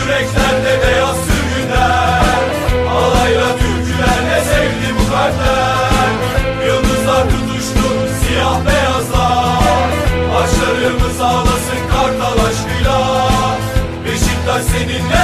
yüreklerde beyaz sürgünler Alayla türkülerle sevdi bu kalpler Yıldızlar tutuştu siyah beyazla Başlarımız ağlasın kartal aşkıyla. Beşiktaş seninle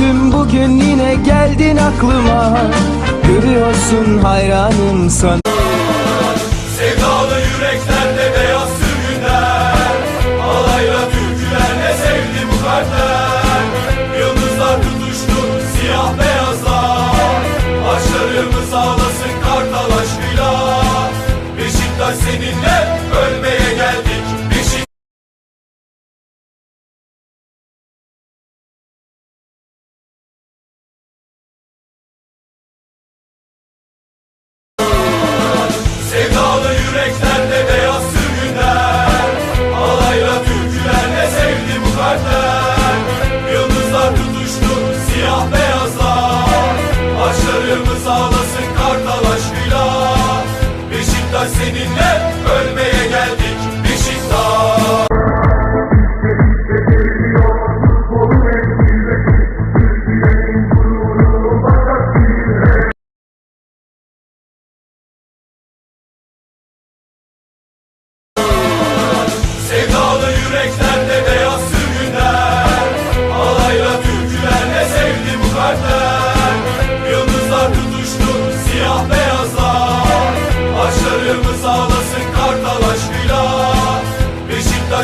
Karabüküm bugün yine geldin aklıma. Görüyorsun hayranım sana Kartal aşkıyla Beşiktaş seninle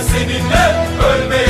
seninle ölmeye